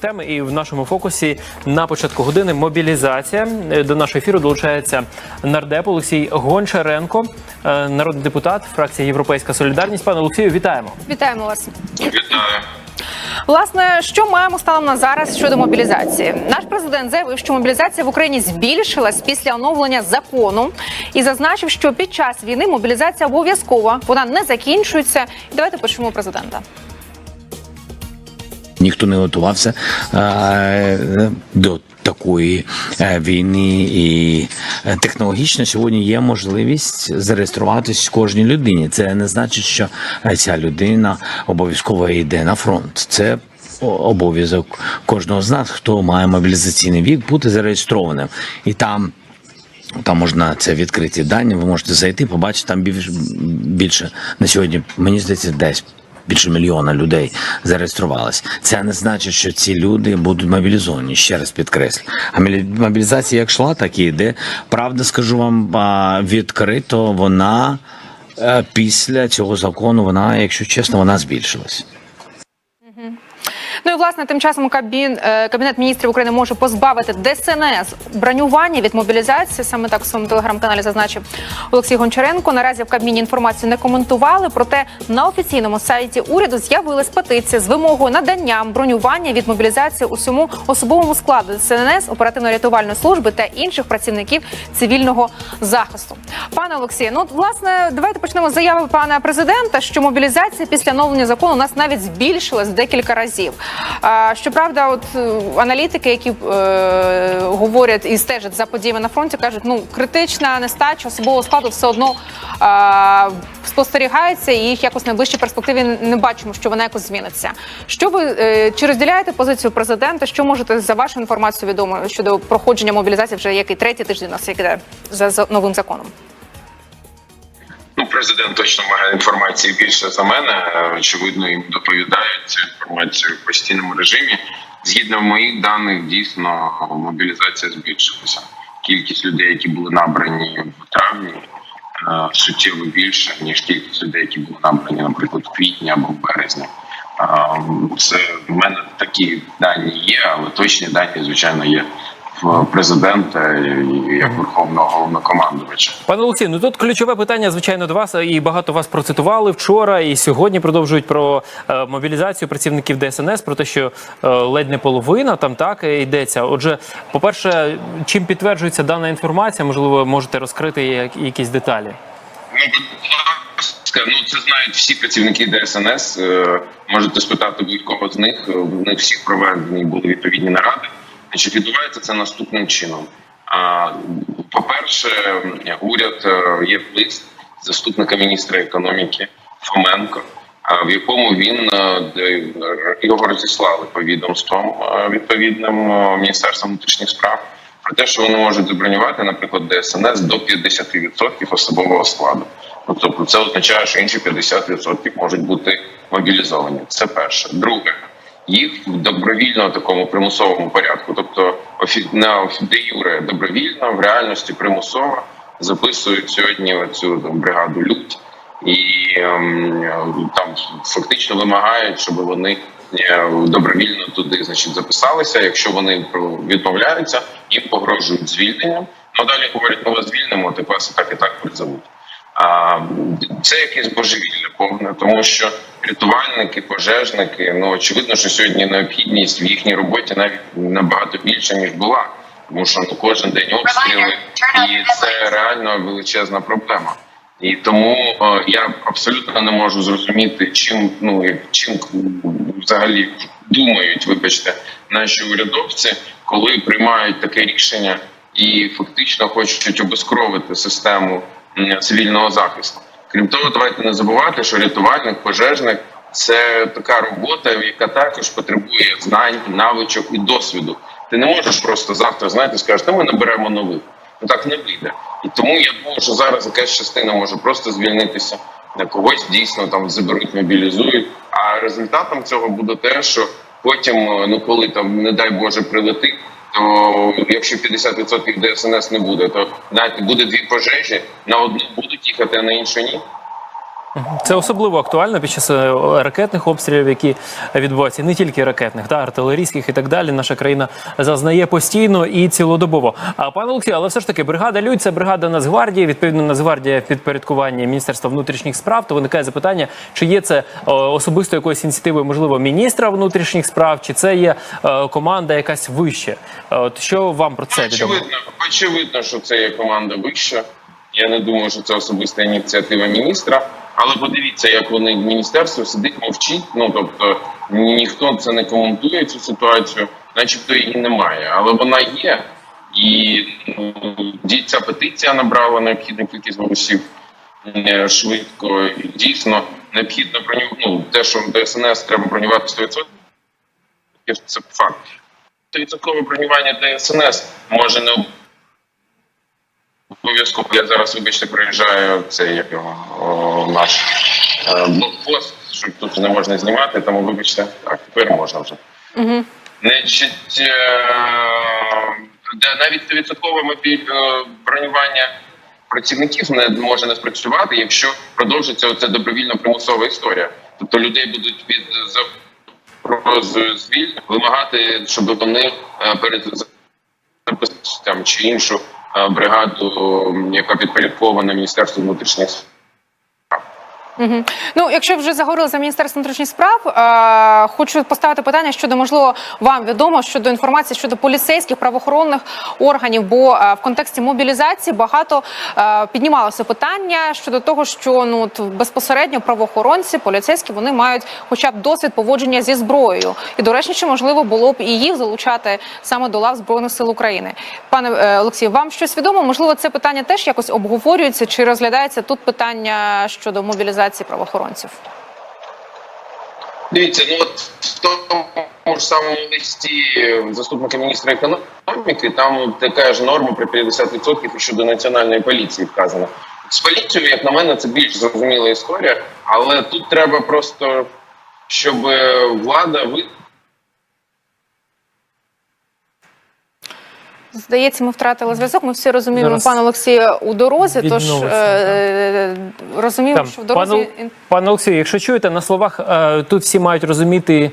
тем. І в нашому фокусі на початку години мобілізація. Е, До нашого ефіру долучається нардеп Олексій Гончаренко, е, народний депутат, фракція Європейська Солідарність. Пане Олексію, вітаємо. Вітаємо вас. Вітаю. Власне, що маємо станом на зараз щодо мобілізації? Наш президент заявив, що мобілізація в Україні збільшилась після оновлення закону і зазначив, що під час війни мобілізація обов'язкова, вона не закінчується. І давайте почнемо президента. Ніхто не готувався е, до такої е, війни, і е, технологічно сьогодні є можливість зареєструватись кожній людині. Це не значить, що ця людина обов'язково йде на фронт. Це обов'язок кожного з нас, хто має мобілізаційний вік, бути зареєстрованим. І там там можна це відкриті дані. Ви можете зайти, побачити там більше, більше на сьогодні. Мені здається, десь більше мільйона людей зареєструвалось. Це не значить, що ці люди будуть мобілізовані. Ще раз підкреслю. А мобілізація як йшла, так і йде. Правда, скажу вам відкрито. Вона е, після цього закону, вона, якщо чесно, вона збільшилась. Ну і власне тим часом Кабін е, кабінет міністрів України може позбавити ДСНС бронювання від мобілізації. Саме так у своєму телеграм-каналі зазначив Олексій Гончаренко. Наразі в Кабміні інформацію не коментували. Проте на офіційному сайті уряду з'явилась петиція з вимогою надання бронювання від мобілізації усьому особовому складу ДСНС, оперативно-рятувальної служби та інших працівників цивільного захисту. Пане Олексію, ну власне, давайте почнемо з заяви пана президента, що мобілізація після оновлення закону у нас навіть збільшилась декілька разів. Щоправда, от е, аналітики, які е, говорять і стежать за подіями на фронті, кажуть, ну критична нестача особового складу все одно е, спостерігається, і їх якось в найближчій перспективі не бачимо, що вона якось зміниться. Що ви е, чи розділяєте позицію президента? Що можете за вашу інформацію відомо щодо проходження мобілізації вже який третій тиждень у нас іде за, за новим законом? Президент точно має інформації більше за мене. Очевидно, їм доповідають цю інформацію в постійному режимі. Згідно моїх даних, дійсно мобілізація збільшилася. Кількість людей, які були набрані в травні, е, суттєво більше ніж кількість людей, які були набрані, наприклад, в квітні або в березні. Е, Це в мене такі дані є, але точні дані, звичайно, є президента і як верховного головнокомандувача. Пане Олексію, ну тут ключове питання, звичайно, до вас, і багато вас процитували вчора, і сьогодні продовжують про е, мобілізацію працівників ДСНС, про те, що е, ледь не половина там так е, йдеться. Отже, по-перше, чим підтверджується дана інформація, можливо, можете розкрити як- якісь деталі. Ну, ну це знають всі працівники ДСНС. Можете спитати будь-кого з них. В них всіх проведені були відповідні наради. Значить, відбувається це наступним чином. По-перше, уряд е, є лист заступника міністра економіки Фоменко, в якому він е, його розіслали по відомствам е, відповідним міністерством внутрішніх справ про те, що вони можуть забронювати, наприклад, ДСНС до 50% особового складу. Ну, тобто це означає, що інші 50% можуть бути мобілізовані. Це перше. Друге, їх в добровільно такому примусовому порядку, тобто на де юре добровільно, в реальності примусово записують сьогодні цю бригаду лють і ем, там фактично вимагають, щоб вони е, добровільно туди значить записалися. Якщо вони відмовляються, їм погрожують звільненням. Ну далі говорять, ми вас звільнимо, тепер вас так і так призовуть. А це якесь божевілля повне, тому що рятувальники, пожежники, ну очевидно, що сьогодні необхідність в їхній роботі навіть набагато більше ніж була, тому що ну кожен день обстріли, і це реально величезна проблема. І тому е, я абсолютно не можу зрозуміти, чим ну чим взагалі думають, вибачте, наші урядовці, коли приймають таке рішення і фактично хочуть обескровити систему цивільного захисту. Крім того, давайте не забувати, що рятувальник, пожежник це така робота, яка також потребує знань, навичок і досвіду. Ти не можеш просто завтра знаєте, скажеш, та ми наберемо нових. Ну так не вийде. І тому я думаю, що зараз якась частина може просто звільнитися, когось дійсно там заберуть, мобілізують. А результатом цього буде те, що потім, е, ну коли там, не дай Боже, прилетить, то якщо 50% ДСНС не буде, то навіть буде дві пожежі, на одну будуть їхати, а на іншу ні. Це особливо актуально під час е, ракетних обстрілів, які відбуваються не тільки ракетних, та артилерійських і так далі. Наша країна зазнає постійно і цілодобово. А пане Олексію, але все ж таки бригада Людь це бригада Нацгвардії. Відповідно, Нацгвардія в підпорядкуванні Міністерства внутрішніх справ. То виникає запитання, чи є це особисто якоюсь ініціативою, можливо, міністра внутрішніх справ, чи це є е, команда якась вище. От що вам про це відомо? Очевидно, очевидно, що це є команда вища. Я не думаю, що це особиста ініціатива міністра. Але подивіться, як вони міністерство сидить, мовчить. Ну тобто ніхто це не коментує цю ситуацію, начебто її немає. Але вона є. І ну, ця петиція набрала необхідну кількість голосів е, швидко. І дійсно необхідно броню... ну, те, що ДСНС треба бронювати 100%, це факт. 100% бронювання ДСНС може не обов'язково. Я зараз, вибачте, приїжджаю це як його наш е, блокпост, що тут не можна знімати, тому вибачте, так, тепер можна вже. Угу. Значить, е, навіть 100% мобіль е, бронювання працівників не може не спрацювати, якщо продовжиться оця добровільно примусова історія. Тобто людей будуть від звіль вимагати, щоб вони перед там чи іншу бригаду, яка підпорядкована Міністерству внутрішніх справ. Угу. Ну, якщо вже заговорили за міністерство внутрішніх справ, е, хочу поставити питання щодо можливо вам відомо щодо інформації щодо поліцейських правоохоронних органів. Бо е, в контексті мобілізації багато е, піднімалося питання щодо того, що ну безпосередньо правоохоронці, поліцейські вони мають хоча б досвід поводження зі зброєю. І доречніше, можливо, було б і їх залучати саме до лав збройних сил України. Пане е, Олексію, вам щось відомо? Можливо, це питання теж якось обговорюється чи розглядається тут питання щодо мобілізації правоохоронців? Дивіться, ну от в тому ж самому листі заступника міністра економіки там така ж норма про 50% щодо національної поліції вказана. З поліцією, як на мене, це більш зрозуміла історія, але тут треба просто, щоб е, влада Здається, ми втратили зв'язок. Ми всі розуміємо, Зараз пане Олексія у дорозі. Тож е, розуміємо, що в дорозі пане Олексію, якщо чуєте, на словах е, тут всі мають розуміти.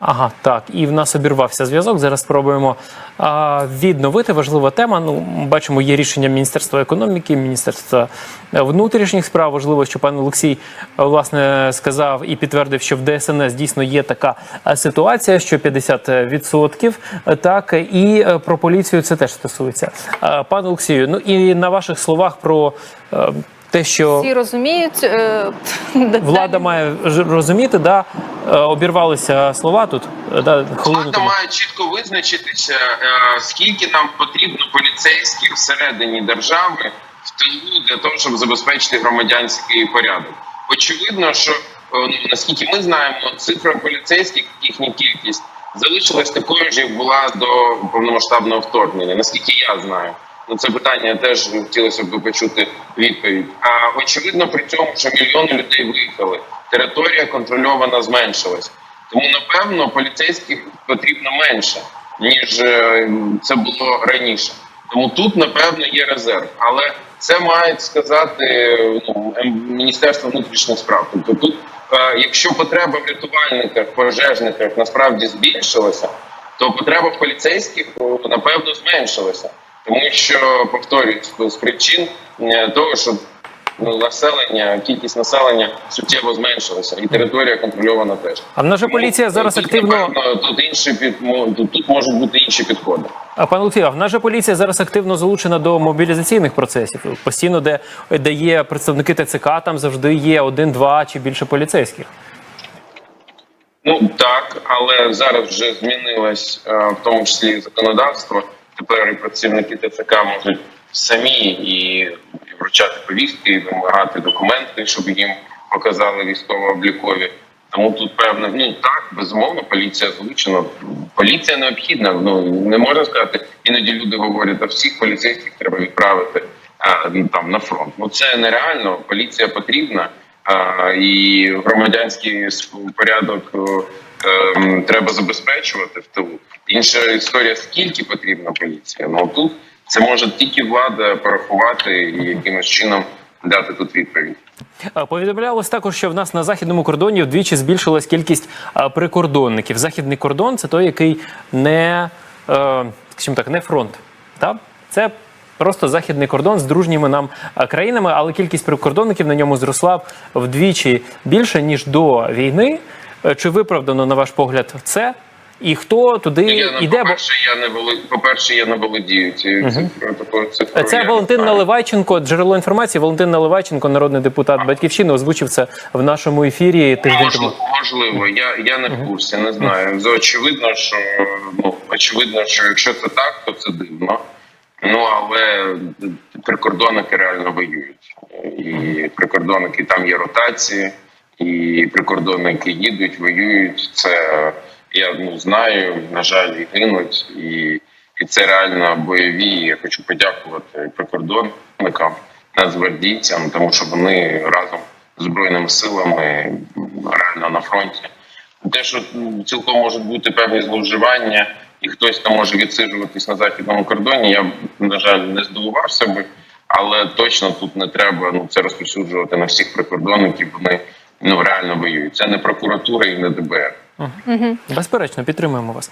Ага, так, і в нас обірвався зв'язок. Зараз спробуємо а, відновити. Важлива тема. Ну, бачимо, є рішення Міністерства економіки, Міністерства внутрішніх справ. Важливо, що пан Олексій е, власне сказав і підтвердив, що в ДСНС дійсно є така е, ситуація, що 50%. е, Так, і е, про поліцію це теж стосується. Е, Пане Олексію, ну і на ваших словах про е, те, що всі розуміють. е, влада має розуміти, да, е, обірвалися слова тут. е, Да, Влада має чітко визначитися, е, скільки нам потрібно поліцейських всередині держави в тилу для того, щоб забезпечити громадянський порядок. Очевидно, що е, ну, наскільки ми знаємо, цифра поліцейських, їхня кількість залишилась такою ж, як була до повномасштабного вторгнення. Наскільки я знаю. Ну, це питання теж хотілося б почути відповідь. А очевидно, при цьому, що мільйони людей виїхали, територія контрольована зменшилась. Тому напевно поліцейських потрібно менше ніж е, це було раніше. Тому тут напевно є резерв, але це мають сказати е, ну, ем, Міністерство внутрішніх справ. Тобто, тут, е, якщо потреба в рятувальниках, пожежниках насправді збільшилася, то потреба в поліцейських напевно зменшилася, тому що повторюсь з причин е, того, що ну, населення, кількість населення суттєво зменшилася, і територія контрольована теж. А наша поліція зараз тут, активно. тут інші під тут, тут можуть бути інші підходи. А пане Олексію, а в наша поліція зараз активно залучена до мобілізаційних процесів. Постійно, де, де є представники ТЦК, там завжди є один, два чи більше поліцейських. Ну так, але зараз вже змінилось е, в тому числі законодавство. Тепер і працівники ТЦК можуть самі і вручати повістки, і вимагати документи, щоб їм показали військово-облікові. Тому тут певно, ну так безумовно, поліція залучена. Поліція необхідна. Ну не можна сказати. Іноді люди говорять, а всіх поліцейських треба відправити а, ну, там на фронт. Ну це нереально. Поліція потрібна. А, і громадянський порядок е, треба забезпечувати в тилу. Інша історія, скільки потрібна поліція. Ну тут це може тільки влада порахувати і якимось чином дати тут відповідь. Е, Повідомлялось також, що в нас на західному кордоні вдвічі збільшилась кількість е, прикордонників. Західний кордон це той, який не, е, так, не фронт. Так? Це просто західний кордон з дружніми нам е, країнами, але кількість прикордонників на ньому зросла вдвічі більше ніж до війни. Е, Чи виправдано на ваш погляд це? І хто туди Ну, я, не- йде? По-перше, я не воло... по-перше, я не володію цією цифрою. Такою це Валентин. Наливайченко, джерело інформації. Валентин Наливайченко, народний депутат Батьківщини, озвучив це в нашому ефірі тиждень тому. Можливо, можливо, я, я не в курсі, не знаю. Очевидно, що ну очевидно, що якщо це так, то це дивно. Ну але прикордонники реально воюють, і прикордонники там є ротації, і прикордонники їдуть, воюють. Це я ну знаю. На жаль, і гинуть, і, і це реально бойові. Я хочу подякувати прикордонникам, нацгвардійцям, тому що вони разом з збройними силами реально на фронті. Те, що цілком можуть бути певні зловживання, і хтось там може відсиджуватись на західному кордоні. Я на жаль, не здивувався би, але точно тут не треба ну це розповсюджувати на всіх прикордонників. Вони ну реально воюють. Це не прокуратура і не ДБР. Безперечно, підтримуємо вас.